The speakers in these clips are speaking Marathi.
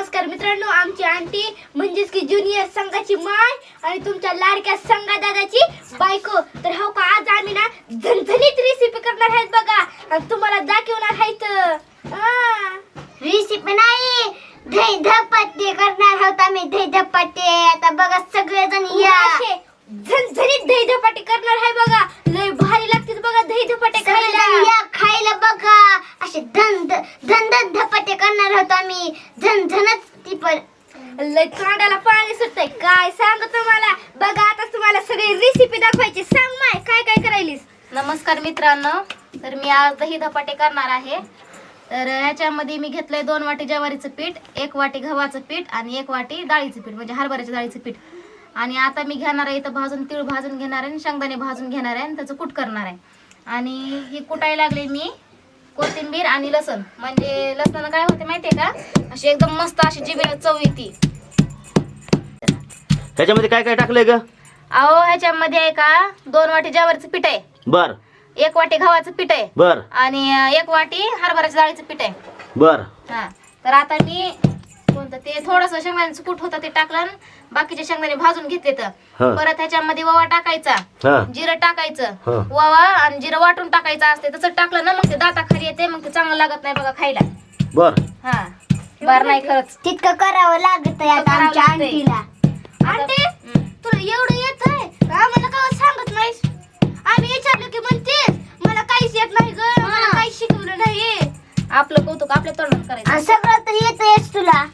नमस्कार मित्रांनो आमची आंटी म्हणजेच की ज्युनियर संघाची माय आणि तुमच्या लाडक्या संघा दादाची बायको. तर हो का आज आम्ही ना झणझणीत रेसिपी करणार आहेत बघा. आणि तुम्हाला दाखवणार आहेत. रेसिपी नाही दही धपाटे करणार आहोत आम्ही दही धपाटे आता बघा सगळेजण या. असे. झणझणीत दही धपाटे करणार आहे बघा लय भारी लागते बघा दही धपाटे खायला. या खायला बघा. असे धन धन धन धपाटे करणार आहोत आम्ही. झणझणच ती पण. लय तोंडाला पाणी सुटतंय. काय सांगू तुम्हाला? बघा आता तुम्हाला सगळी रेसिपी दाखवायची. सांग माय काय काय करायलीस? नमस्कार मित्रांनो. तर मी आज दही धपाटे करणार आहे. तर ह्याच्यामध्ये मी घेतलंय दोन वाटी ज्वारीचं पीठ एक वाटी गव्हाचं पीठ आणि एक वाटी डाळीचं पीठ म्हणजे हरभऱ्याच्या डाळीचं पीठ. आणि आता मी घेणार आहे इथं भाजून तीळ भाजून घेणार आहे आणि शेंगदाणे भाजून घेणार आहे आणि त्याचं कूट करणार आहे. आणि ही कुटायला लागले मी कोथिंबीर आणि लसण. म्हणजे लसणानं काय होते माहितीये का? अशी एकदम मस्त अशी जिभेला चव येते. ह्याच्यामध्ये काय काय टाकलंय ग? अहो ह्याच्यामध्ये आहे का दोन वाटी ज्वारीचं पीठ आहे. बर. एक वाटी गव्हाचं पीठ आहे. बर. आणि एक वाटी हरभऱ्याच्या डाळीचं पीठ आहे. बर. हा. तर आता मी कोणतं ते थोडस शेंगदाण्याचं कूट होतं ते टाकलं बाकीचे शेंगदाणे भाजून घेतले तर हा. परत ह्याच्यामध्ये ओवा टाकायचा. हा. जिरं टाकायचं. हा. ओवा आणि जिरं वाटून टाकायचं असते तसं टाकलं ना मग ते दाताखाली येते मग ते चांगलं लागत नाही बघा खायला. बर. हा. बर नाही खरंच. तितकं करावं लागत आता करावं आमच्या लागतंय. आंटीला. आंटी हम्म. तुला एवढं येत आहे? आम्हाला काय सांगत नाहीस? आम्ही विचारलं की म्हणतेस मला काहीच येत नाही ग मला काही शिकवलं नाही आपलं कौतुक आपल्या तोंडात करायचं. आणि सगळं तर येतच तुला.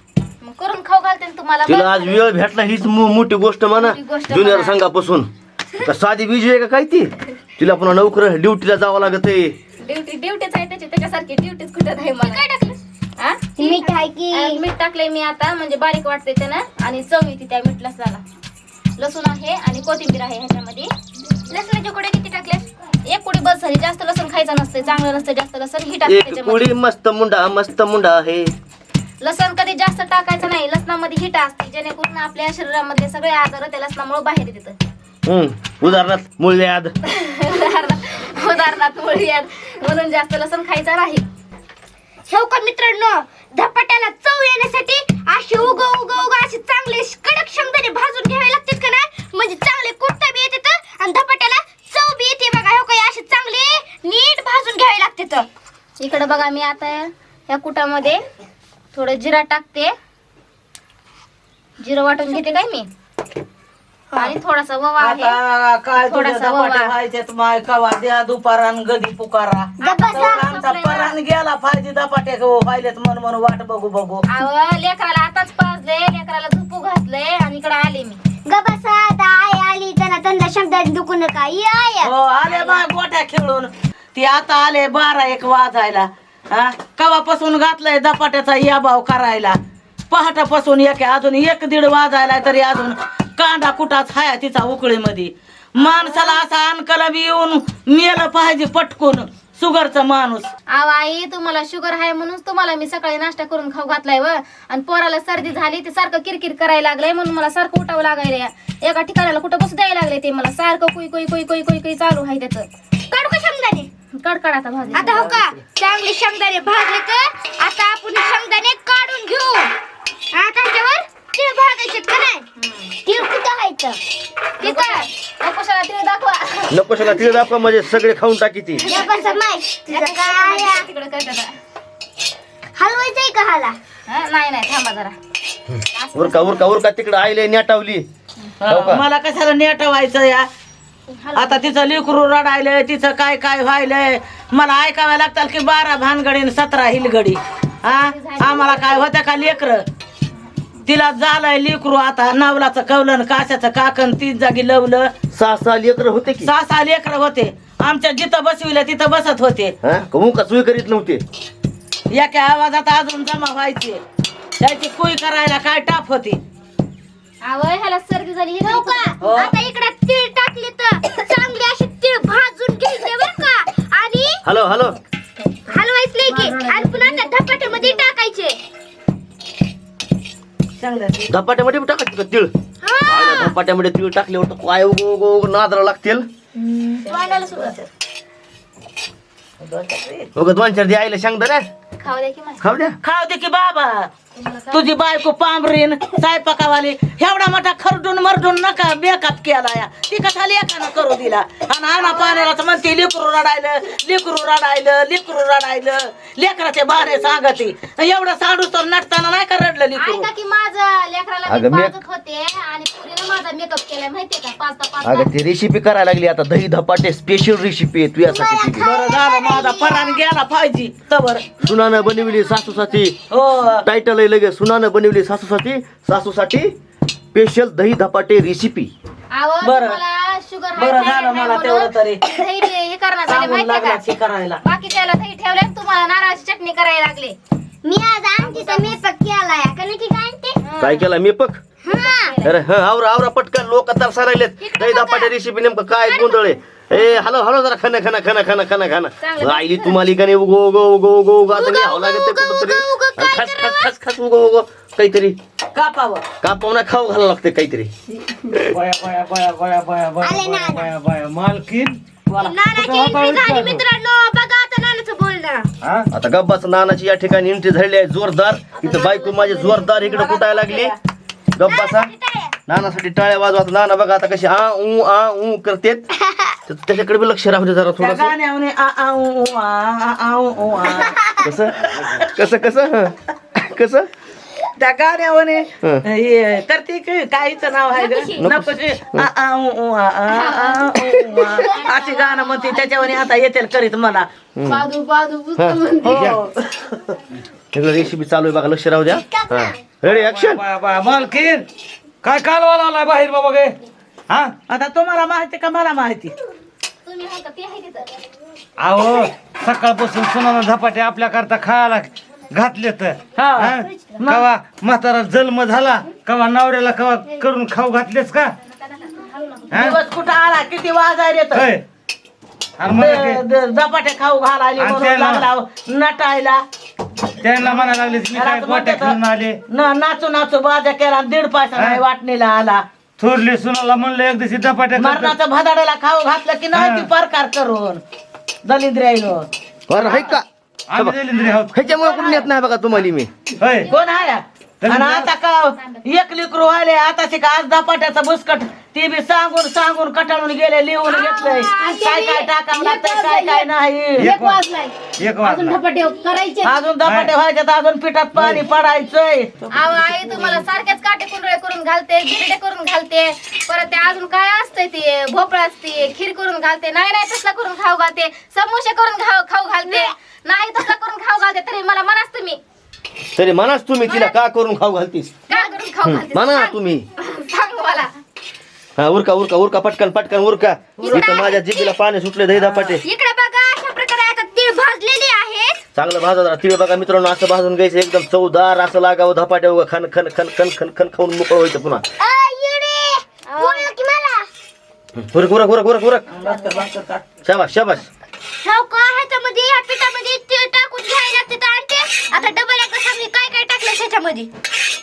ना तुम्हाला तिला आज. वेळ भेटला हीच मो- मोठी गोष्ट म्हणा. मोठी गोष्ट म्हणा. संघापासून का साधी बीजी आहे का काय ती? तिला पुन्हा नोकर ड्युटीला जावं लागत आहे. ड्युटी ड्युटीच आहे त्याची त्याच्यासारखी ड्युटीच कुठं नाही मला. काय टाकलं? हा मीठ आहे की मीठ टाकलंय मी आता म्हणजे बारीक वाटते त्यानं. आणि चव येते त्या मीठ लसणाला लसूण आहे आणि कोथिंबीर आहे ह्याच्यामध्ये. लसणाचे कुठे किती टाकलेस एक कुडी बस झाली. जास्त लसूण खायचं नसतं चांगलं नसतं जास्त लसूण ही टाकते एक त्याच्यामध्ये. कुडी मस्त मुंडा मस्त मुंडा आहे. लसण कधी जास्त टाकायचं नाही लसणामध्ये हिट असते जेणेकरून आपल्या शरीरामधले सगळे आजार त्या लसणामुळे बाहेर येतात. हम्म उदाहरणार्थ मूळव्याध उदाहरणार्थ उदाहरणार्थ मुळी याद. म्हणून जास्त लसण खायचं नाही. हो का मित्रांनो? धपाट्याला चव येण्यासाठी असे उग उग उग असे चांगले कडक शेंगदाणे भाजून घ्यावे लागतात का नाही? म्हणजे चांगले कुर्ता बी येते आणि धपाट्याला चव बी येते बघा. हो काय असे चांगले नीट भाजून घ्यावे लागतात. इकडे बघा मी आता या कुटामध्ये थोडं जिरा टाकते. जिरं वाटून घेते काय मी? आणि थोडासा ओवा आहे. आता काय तुझ्या थोडासा धपाटे ओवा. व्हायच्यात माय कवा द्या दुपारान गदी पुकारा. आमचा परान गेला पाहिजे धपाटे गो व्हायलेत मन मन वाट बघू बघू. अहो लेकराला आताच पाजले लेकराला झोपू घातलंय आणि इकडे आले मी. गबसा आता आई आली त्यांना त्यांना शब्दात दुखू नका. या या. हो आले माय गोट्या खेळून. ती आता आले बारा एक वाजायला. हा? कवापासून घातलंय दपाट्याचा या भाव करायला? पहाटापासून एक अजून एक दीड वाजायला तरी अजून कांदा कुटाच हाया तिचा उकळीमध्ये. माणसाला असा अनकलबी येऊन मेलं पाहिजे पटकून शुगरचा माणूस. अहो आई तुम्हाला शुगर आहे म्हणून तुम्हाला मी सकाळी नाश्ता करून खाऊ घातलाय व. आणि पोराला सर्दी झाली ते सारखं किरकिर करायला लागलंय म्हणून मला सारखं उठावं लागायला एका ठिकाणाला कुठं बसू द्यायला लागले ते मला. सारखं कुई कुई कुई कुई कुई कुई चालू आहे त्याचं. काढू का शेंगदाणे कडकड आता भाजी आता हो का? चांगले शेंगदाणे भाजले तर आता आपण शेंगदाणे काढून घेऊ. हा त्याच्यावर तीळ भाजायचे का नाही? तीळ कुठं व्हायचं तिथं कशाला तिला दाखवा. नकोशाला तिला दाखवा म्हणजे सगळे खाऊन टाकी ती. गबसा माय तुझं काय आहे? तिकडे काय त्याला हलवायचंय का हाला हा, नाही नाही थांबा जरा. उरका उरका उरका तिकडे आईले नेटावली. हो का? मला कशाला नेट व्हायचं या? आता तिचं लिकरू रडायलंय तिचं काय काय व्हायलंय? मला ऐकावं लागतं की बारा भानगडी आणि सतरा हिलगडी. हा आम्हाला काय होत्या का लेकर? तिला झालंय लिकरू आता नवलाचं कवलन काशाचं काकण तीच जागी लवलं. सहा सहा लेकर होते की? सहा सहा लेकर होते. आमच्या जिथं बसविलं तिथं बसत होते. हा? कहू का सुई करीत नव्हते? एका आवाजात अजून जमा व्हायचे. त्याची कुई करायला काय टाप होती? अहो ह्याला सर्दी झाली. हे का? हो. आता इकडे चांगले तीळ भाजून घ्यायचे बरं का. आणि हॅलो हॅलो. हलवायचे की आणि पुन्हा त्या धपाट्यामध्ये टाकायचे. धपाट्यामध्ये बी टाकायची का तिळ? हा. धपाट्यामध्ये तिळ टाकल्यावर तर काय उगो उगो उगो नादरा लागतील. तोंडाला सुद्धा उगं दोन चार दे आईला सांगता ना खाऊ द्या की मला खाऊ द्या. खाऊ दे की बाबा. तुझी बायको पांबरीन सायपाकावाली. एवढा मोठा खरडून मरडून नका मेकअप केला या. ती कसा लेखानं करू दिला. आणि आणा पाण्याला म्हणते लिकरू रडायलं लिकरू रडायलं लिकरू रडायलं. लेकराचे बारे सांगते. एवढं सांडू तर नटताना नाही का रडलं लिकरू? की माझं लेकराला मी अगं, मी- पाजत होते आणि पुरीनं माझा मेकअप केलाय माहितीये का? पाचता पाचता अगं ती रेसिपी करायला लागली आता. दही धपाटे स्पेशल रेसिपी आहे तुझ्यासाठी. बरं झालं माझा परान गेला पाहिजे. तवर सुनानं बनवली सासूसाठी हो. टायटल आहे लगेच सुनानं बनवली सासूसाठी सासूसाठी स्पेशल दही धपाटे रेसिपी बरं. मला शुगर बरं झालं मला तेवढं तरी. दही हे सांगून माहितीये लागला का? करायला बाकी त्याला दही ठेवले तुम्हाला नारळाची चटणी करायला लागले. मी आज का नक्की काय आणते काय केला मी पक हा. अरे हा आवरा आवरा पटकन. लोक तरसा राहिलेत दही धपाटे रेसिपी नेमकं काय गोंधळ आहे? ए हॅलो हॅलो जरा खाना खाना खाना खाना खाना खाना. आईली तुम्हाला का नाही? उगो उगो उगो उगो उगो. आता घ्यावं लागत कुठंतरी. खस खस खस खस उगो उगो. काहीतरी. कापावं. का पाहुणा खाऊ घालावं लागते काहीतरी. बया बया बया बया बया बया आले बया नाना. बया बया. मालकीन नानाची एंट्री झाली मित्रांनो. बघा आता हा? गब्बाचं नानाची या ठिकाणी एंट्री झालेली आहे जोरदार. इथं बायको माझी जोरदार इकडे कुटायला लागली. गब्बासा नानासाठी टाळ्या. वाजवत नाना बघा आता कशी आ ऊ आ ऊ करतेत. तर त्याच्याकडे बी लक्ष राहू दे जरा त्या थोडस. गाण्याने आ आ आ आ. कसं? कसं कसं. कसं? त्या गाण्याने हं. करते की काहीच नाव आहे ग? नकोशी. आ आ उ उ आ आ आ उ उ आ. अशी गाणं म्हणते त्याच्यावर आता येतील करीत मला. बाजू हो. रेसिपी चालू आहे बघा लक्ष राहू द्या. रेडी ऍक्शन मालकीन. काय कालवा लावलाय बाहेर बाबा गे? हा? आता तुम्हाला माहिती का मला माहिती? अहो सकाळपासून सुनाना झपाटे आपल्या करता खायला घातले तर हा. हा? कवा म्हातारा जन्म झाला कवा नवऱ्याला कवा करून खाऊ घातलेस का हा? दिवस कुठं आला किती वाजायला येत होय. आणि म्हणा झपाटे खाऊ घालायला आणि म्हणून त्याला- लागला नटायला त्यांना म्हणायला लागले मी काय घरात गोट्या म्हणतात, खेळून आले न नाचू नाचू बाजा केला आणि दीड पैसा नाही. वाटणीला आला थोरली सुनाला म्हणलं एक दिवशी झपाट्या करतात. मरणाचं भदाड्याला खाऊ घातलं की नाही हा. ती प्रकार करून दलिंद्राईनो बरं का आम्ही दलिंद्री आहोत ह्याच्यामुळे कुठून येत नाही बघा तुम्हाला मी. होय. कोण आहे? आणि आता का एक लिकरू आले आता का आज दपाट्याचं बुसकट ते बी सांगून सांगून कटाळून गेले लिहून घेतलंय. काय काय टाकावं लागतंय काय काय नाही. एक वाजलाय. एक वाजला. करायचे. अजून दपाटे व्हायचे तर अजून पिठात पाणी पडायचंय. अहो आई तुम्हाला सारखेच काटे कुंडळे करून घालते गिरडे करून घालते. परत ते अजून काय असतंय ते भोपळा असते खीर करून घालते नाही नाही तसला करून खाऊ घालते समोसे करून खाऊ खाऊ घालते. नाही. तसला करून खाऊ घालते तरी मला म्हणाच तुम्ही. तरी म्हणाच तुम्ही तिला का करून खाऊ घालतीस? काय करून खाऊ घालते म्हणा सांग. तुम्ही. सांग मला. हा उरका उरका उरका पटकन पटकन उरका. इथं माझ्या जिभेला पाणी सुटले दही धपाटे. इकडे बघा अशा प्रकारे आता तीळ भाजलेली आहेत. चांगलं भाजा जरा तिळ बघा मित्रांनो असं भाजून घ्यायचं एकदम चवदार असं लागावं धपाटे उगा खन खन खन खन खन खन खाऊन मोकळं व्हायचं पुन्हा. बोललो की मला. उरक उरक उरक उरक उरक. शाबास शाबास. हो का ह्याच्यामध्ये या पिठामध्ये तीळ टाकून घ्यायला लागते तर आणते आता डबल एकदा सांग मी काय काय टाकलं ह्याच्यामध्ये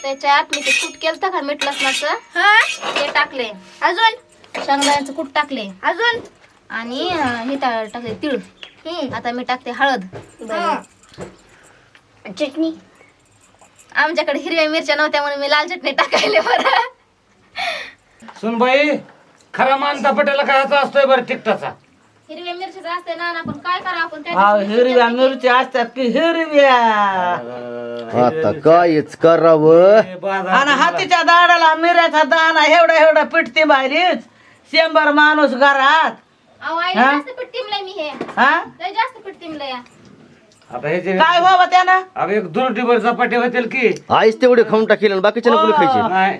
त्याच्यात मी ते कूट केलं का मीठ लसणाचं हा? ते टाकले अजून? शेंगदाण्याचं कूट टाकले अजून? आणि अं, हे टा- टाकले तीळ. हम्म. आता मी टाकते हळद. हा. चटणी. आमच्याकडे हिरव्या मिरच्या नव्हत्या म्हणून मी लाल चटणी टाकायले बरं. सुनबाई खरा मान झपाट्याला काय असतोय बरं तिकटाचा हिरव्या मिरच्या असते ना आपण काय करा आपण? त्या हा, दिवशी हिरव्या मिरच्या असतात की हिरव्या. आता कायच करावं? हे आणि हातीच्या दाडाला मिऱ्याचा दाना एवढा एवढा पिटते बाहेरीच. शंभर माणूस घरात. अहो, आई, हा? जास्त पीठ टिमलंय मी हे. हा? लय जास्त पीठ टिमलंय आता हे जे काय व्हावं त्यानं? अगं एक दोन टिबर झपाटे होतील की. आईच तेवढे खाऊन टाकेल आणि बाकीचे नको खायचे? नाही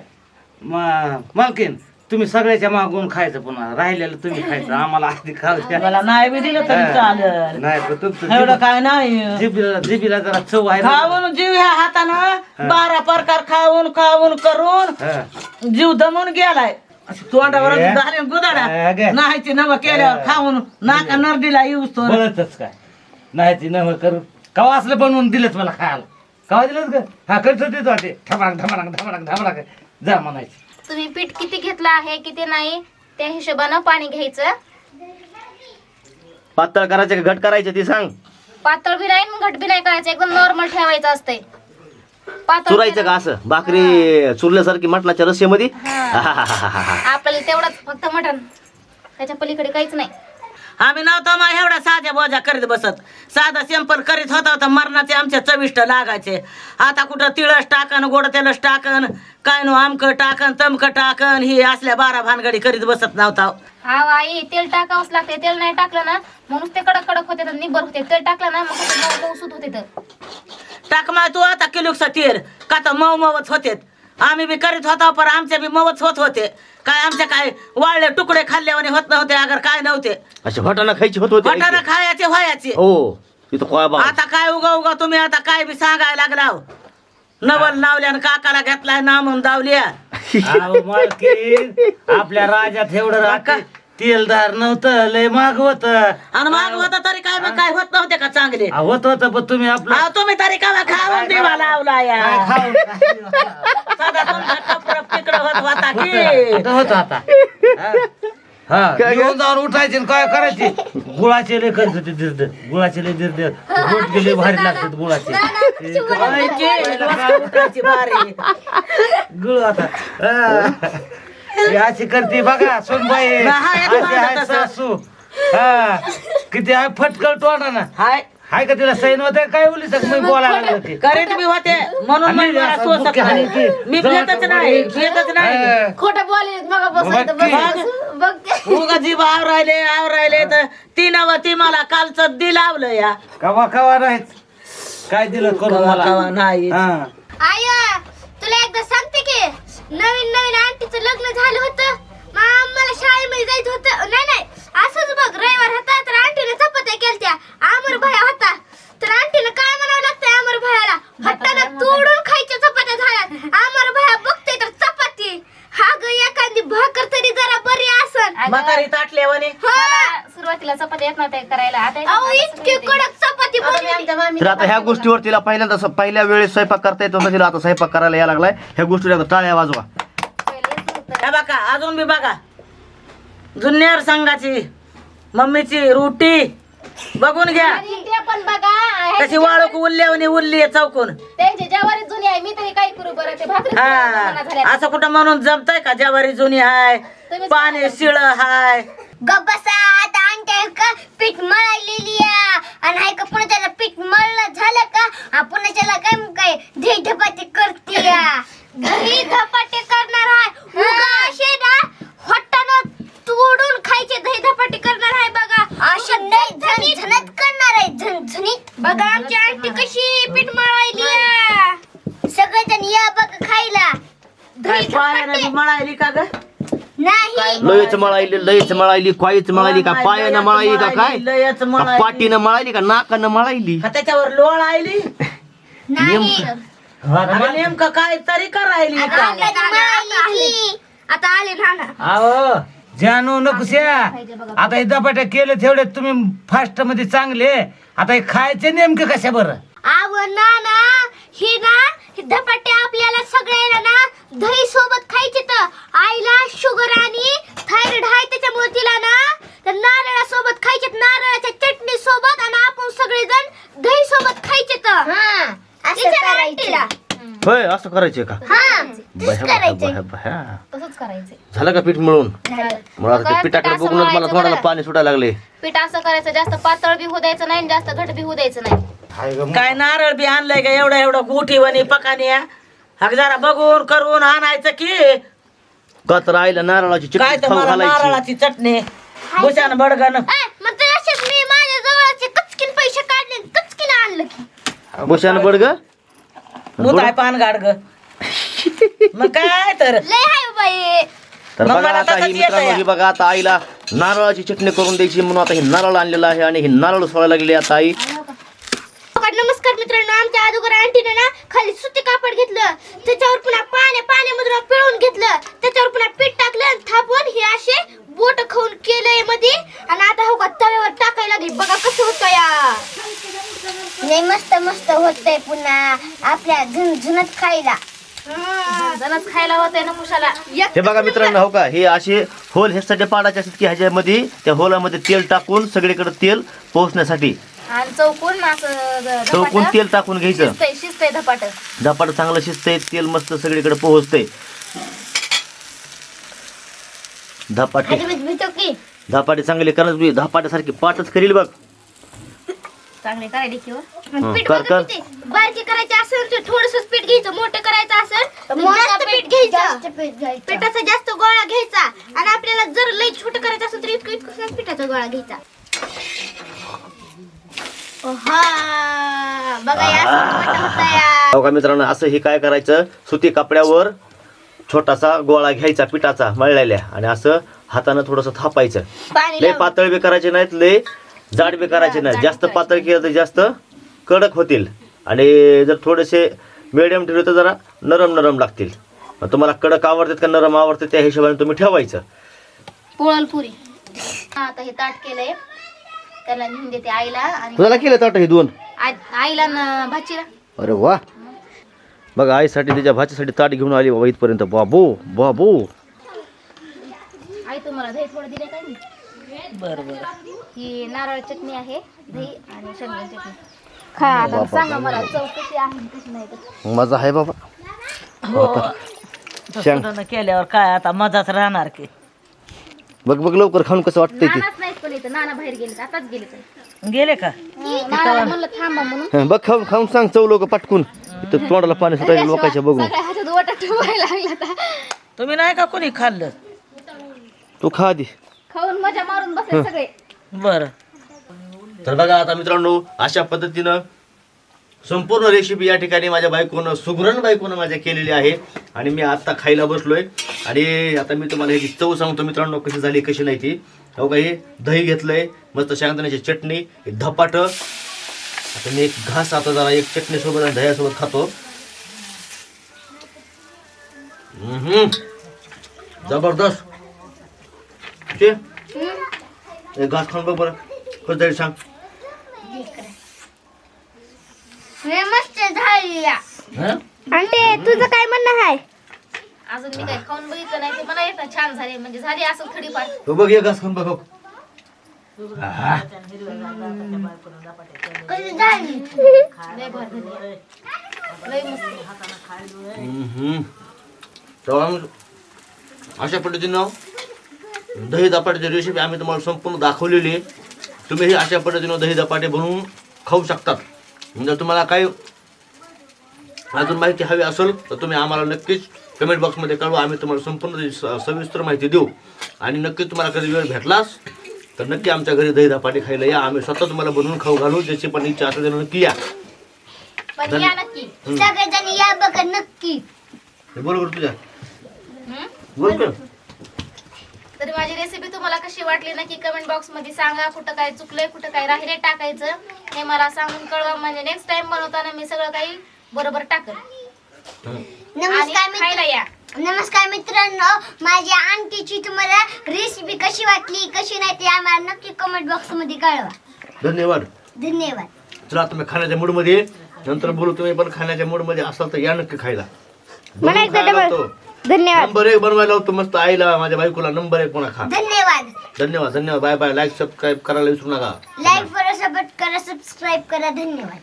म- मालकीन. तुम्ही सगळ्याच्या मागून खायचं पुन्हा राहिलेलं तुम्ही खायचं आम्हाला आधी खाऊ द्या. मला नाही बी दिलं तरी चालेल. नाही पण तुमचं एवढं जिभे- काय नाही. जिभेला जिभेला जरा चव आहे ना. खाऊन जीव ह्या हातानं बारा प्रकार खाऊन खाऊन करून हा. जीव दमून गेलाय. अशी तोंडावर हे? झाले गुदाडा. अगं. नाहीची नव केल्यावर खाऊन नाका नरडीला येऊस तो. बनतच काय. नाही ती नव करू. कवा असलं बनवून दिलंच मला खायला? कवा दिलंच ग? हा करत देतो ते? धमाक धमाक धमाक धमाक जा म्हणायची. तुम्ही पीठ किती घेतलं आहे किती नाही त्या हिशोबानं पाणी घ्यायचं. पातळ करायचे का घट करायचे ते सांग. पातळ बी नाही घट बी नाही करायचं एकदम नॉर्मल ठेवायचं असतंय. पातळ चुरायचं. का असं? भाकरी चुरल्यासारखी मटणाच्या रस्स्यामध्ये आपल्याला तेवढंच फक्त मटण. त्याच्या पलीकडे काहीच नाही. आम्ही नव्हतो मग एवढा साध्या बोजा करीत बसत. साधा सिंपल करीत होता होता मरणाचे आमच्या चविष्ट लागायचे. आता कुठं तिळस टाकन गोड तेलच टाकन काय नो आमकं टाकन तमकं टाकन ही असल्या बारा भानगडी करीत बसत नव्हता. हा आई तेल टाकावंच लागते तेल नाही टाकलं ना म्हणून ते कडक कडक होते तर निबर होते. तेल टाकलं ना मग होते तर. टाक माय तू आता किलोकसा तीर का तर मऊ मवच होते आम्ही बी करीत होता पण आमचे बी मवच होत होते. काय आमचे काय वाळले तुकडे खाल्ल्यावाने होत नव्हते अगर काय नव्हते. असे भटाना खायची होत होते वाटाणा खायचे व्हायचे. हो तिथं आता काय उगा उगा तुम्ही आता काय बी सांगायला लागला नवल नावल्यान काकाला घेतलाय नामून दावल्या. अहो, मालकीन आपल्या राज्यात एवढं राहते. तेलदार नव्हतं लय माग होत. आणि माग होता तरी काय बी काय होत नव्हते का चांगले? होत होत पण तुम्ही आपलं अहो, तुम्ही तरी का खाऊन दिवा लावला या? काय खाऊन साधा तुमचा कपडा तिकडं होत होता की? होत आता. हा. हा काय घेऊन जाऊन उठायचे आणि काय करायचे? गुळाचे लय करत होते दिरद गुळाचे लय दिरद गोट गेले भारी लागतात गुळाचे. ते काय बारी गुळ आता. हा. हे अशी करते बघा सोनबाई. हा, अशी. सासू. हा. किती आहे फटकल तोंडा ना हाय. हाय का तिला सैन होते? काय बोली सक मी बोलायला लागले बी होते. म्हणून आणि मी मला असं सोसत बुक्की हाणी नाही की, मी भेटच तर नाही. भेटच नाही हा. खोटं बोलले मग बघ बस उगा जीव आव राहिले आव राहिले. तर ती नव ती मला कालचं दिलावलं या. कवा कवा नाहीच. काय दिलं करून कवा मला? कवा नाही हा. आय तुला एकदा सांगते की नवीन नवीन आंटीचं लग्न झालं होतं. मग आम्हाला शाळेमध्ये जायचं होतं. नाही नाही. असंच बघ रविवार होता तर आंटीने चपात्या केलत्या. आमर भया होता. तर आंटीनं काय म्हणावं लागतंय आमर भयाला? हट्टानं तोडून खायच्या चपात्या झाल्यात. आमर भया बघते तर चपाती. हा ग एखादी भाकर तरी जरा बरी असन. म्हातारी ताटल्यावानी. हा. सुरुवातीला चपात्या येत नव्हत्या करायला. आता अहो इतकी. कडक चपाती बनवली. तर आता ह्या गोष्टीवर तिला पहिल्यांदा स- पहिल्या वेळेस स्वयंपाक करता येतो तिला आता स्वयंपाक करायला यायला लागलाय. ह्या गोष्टीवर आता टाळ्या वाजवा. अजून बी बघा. जुन्नर संघाची मम्मीची रोटी बघून घ्या. आणि ते पण बघा कशी वाळूक उरल्यावानी उरली आहे चौकून. त्यांची ज्वारी जुनी आहे मी तरी काय करू बरं ते भाकरी हा झाल्या असं कुठं म्हणून जमतय का? ज्वारी जुनी हाय पाणी शिळ हाय. गप्पसा आता आणते का पीठ मळलेली आणि हाय का पुन्हा त्याला पीठ मळलं झालं का? हा पुन्हा त्याला काय काय धपाटे करते दही धपाटे करणार आहे. उगा असे ना हट्टानं तोडून खायचे दही धपाटे करणार आहे बघा. अशी नाही झणझणत करणार आहे झणझणीत. बघा आमची आंटी कशी पीठ मळायली सगळेजण या बघ खायला. काय पायानं मळायली का ग? नाही. लयच मळायली लयच मळायली क्वाईच मळायली का? पायानं मळायली का काय? लयच का मळायली. पाटीनं मळायली. का नाकानं मळायली? का त्याच्यावर लोळ आयली? नाही. आणि नेमकं काय तरी करायली का आपल्याला मळायली की. आता आले नाना अहो जानू नकुश्या आता हे दपाट्या केले तेवढे तुम्ही फास्टमध्ये चांगले. आता हे खायचे नेमके कशा बरं? आव नाना ही ना हे धपाटे आपल्याला सगळ्याला ना दही सोबत खायचे तर आईला शुगर आणि थायरॉइड आहे त्याच्यामुळे तिला ना तर नारळासोबत खायचे नारळाच्या चटणी सोबत आणि आपण सगळेजण दही सोबत खायचे तर. हा. असं करायचं. होय असं करायचे का? हा. बह्या, बह्या, बह्या, बह्या. तसंच करायचं झालं का पीठ मिळून? झालं. मला आता ते काय पिठाकडे बघूनच मला बरं? पाणी सुटायला लागले. पीठ असं करायचं जास्त पातळ बी होऊ द्यायचं नाही आणि जास्त घट बी होऊ द्यायचं नाही. हाय गं, काय नारळ बी आणलंय का? एवढं एवढं गुठी वनी पकानी हा? जरा बघून करून आणायचं की? का तर आईला नारळाची काय चटणी तर खाऊ मला घालायची. नारळाची चटणी? भुशान बडगन ए, मग तर असेच मी माझ्या जवळचे कचकीन पैसे काढले आणि कचकीन आणलं भुशान बडग मुताय पान गाड ग. मग काय तर? लय हाय बाई. तर मग बघा मला आता तसंच ही येतं मित्रांनो. ही बघा आता आईला नारळाची चटणी करून द्यायची म्हणून आता हे नारळ आणलेलं आहे आणि हे नारळ सोडायला लागले आता आई. नमस्कार मित्रांनो. आमच्या अगोदर आंटीने ना खाली सुती कापड घेतलं. त्याच्यावर पुन्हा पाण्या पाण्यामधून पिळून घेतलं. त्याच्यावर पुन्हा पीठ टाकलं आणि थापून हे असे बोट खाऊन केलंयमध्ये आणि आता हो का तव्यावर टाकायला लागली. बघा कसं होतं या. नाही मस्त होतंय पुन्हा. आपल्या झणझणत खायला. जणच खायला ना हे बघा मित्रांनो हो का? हे असे होल ह्यासाठी पाडायचे असतात की ह्याच्यामध्ये त्या होलामध्ये तेल टाकून सगळीकडे तेल पोहोचण्यासाठी. आणि चौकून असं तेल टाकून घ्यायचं. शिजतंय शिजतंय धपाट. धपाट चांगलं शिजतंय तेल मस्त सगळीकडे पोहोचतंय. धपाटे. भितो की. धपाटे चांगले करत धपाट्यासारखी पाटच करील बघ. चांगले करायला हं, पीठ कर बघा कर. किती. बारकी करायचे असेल तर थोडस पीठ घ्यायचं मोठं करायचं असेल तर मोठं जास्त पीठ घ्यायचं. जास्त पीठ घ्यायचं. पिठाचा जास्त गोळा घ्यायचा. आणि आपल्याला जर लई छोटं करायचं असेल तर इतकं इतकं पिठाचा गोळा घ्यायचा. हा बघा या असं मोठं होतं या. हो का मित्रांनो असं हे काय करायचं? सुती कपड्यावर छोटासा गोळा घ्यायचा पिठाचा मळलेल्या. आणि असं हातानं थोडस थापायचं. पाणी लय लावून. पातळ बी करायचे नाहीत लय जाड बी करायचे नाहीत जास्त पातळ केलं तर जास्त कडक होतील. आणि जर थोडेसे मिडियम ठेवले तर जरा नरम नरम लागतील. तुम्हाला कडक आवडतात का नरम आवडतात त्या हिशोबाने तुम्ही ठेवायचं. पोळल पुरी. आता हे ताट केलंय. त्याला नेऊन देते आईला आणि कुणाला केलं ताट हे दोन? आ- आईला न भाचीला. अरे वा. बघा आईसाठी त्याच्या भाच्यासाठी ताट घेऊन आली बाबा इथपर्यंत. बाबू बाबू. आई तुम्हाला दही थोडं दिले काय मी बरं बरं. ही नारळ चटणी आहे दही आणि शेंगदाणे चटणी. खा आता सांगा मला चव कशी आहे आणि कशी नाही तर. मजा आहे बाबा. हो. शेंग. तसं केल्यावर काय आता मजाच राहणार की. बघ बघ लवकर खाऊन कसं वाटतंय ते. नानाच नाहीत पण इथं नाना बाहेर गेले आताच गेले तर गेले का नानाला म्हणलं थांबा म्हणून. हं, बघ खाऊन खाऊन सांग चव लोक पटकून. इथं तोंडाला पाणी सुटायला लोकांच्या बघून. सगळ्या ह्याच्यात वाटा ठेवायला लागला तर तुम्ही नाही का कोणी खाल्लं? तू खा आधी. खाऊन मजा मारून बसले सगळे. बरं. तर बघा आता मित्रांनो अशा पद्धतीनं संपूर्ण रेसिपी या ठिकाणी माझ्या बायकोनं सुगरण बायकोनं माझ्या केलेली आहे. आणि मी आता खायला बसलोय. आणि आता मी तुम्हाला ह्याची चव सांगतो मित्रांनो कशी झाली कशी नाही ती. हो का हे दही घेतलंय मस्त शेंगदाण्याची चटणी हे धपाट. आता मी एक घास आता जरा एक चटणी सोबत आणि दह्यासोबत खातो. हम्म. जबरदस्त. ते एक घास खाऊन बघ बरं कसं तरी सांग हे मस्त झाली. हं? आणि तुझं काय म्हणणं आहे अजून मी काही खाऊन बघितलं नाही ते मला येतं छान झाले म्हणजे झाली असं थोडीफार हो बघ एक घास खाऊन बघ हो. आहा. कशी झाली लय भार झाली लय मस्त हम्म. तेव्हा मग अशा पद्धतीनं दही धपाट्याची रेसिपी आम्ही तुम्हाला संपूर्ण दाखवलेली आहे. तुम्हीही अशा पद्धतीनं दही धपाटे बनवून खाऊ शकतात. म्हणजे तुम्हाला काही अजून माहिती हवी असेल तर तुम्ही आम्हाला नक्कीच कमेंट बॉक्समध्ये कळवा. आम्ही तुम्हाला संपूर्ण सविस्तर माहिती देऊ. आणि नक्की तुम्हाला कधी वेळ भेटलास तर नक्की आमच्या घरी दही धपाटे खायला या. आम्ही स्वतः तुम्हाला बनवून खाऊ घालू. ज्याची पण इच्छा असेल नक्की या. बरोबर तुझ्या? बोल कर तर माझी रेसिपी तुम्हाला कशी वाटली नक्की कमेंट बॉक्समध्ये सांगा. कुठं काय चुकलंय कुठं काय राहिले टाकायचं हे मला सांगून कळवा. म्हणजे नेक्स्ट टाइम बनवताना मी सगळं काही बरोबर टाकल. आणि नमस्कार मित्र खायला या. नमस्कार मित्रांनो माझ्या आंटीची तुम्हाला रेसिपी कशी वाटली कशी नाही ते आम्हाला नक्की कमेंट बॉक्समध्ये कळवा. धन्यवाद. धन्यवाद. चला तुम्ही खाण्याच्या मूडमध्ये. नंतर बोलू तुम्ही पण खाण्याच्या मूडमध्ये असाल तर या नक्की खायला. मला एकदा डबल. धन्यवाद. नंबर एक बनवायला होतो मस्त आईला माझ्या बायकोला नंबर एक पुन्हा खा धन्यवाद. धन्यवाद धन्यवाद. Bye bye. लाईक सबस्क्राईब करायला विसरू नका. लाईक करा सपोर्ट करा सबस्क्राईब करा. धन्यवाद.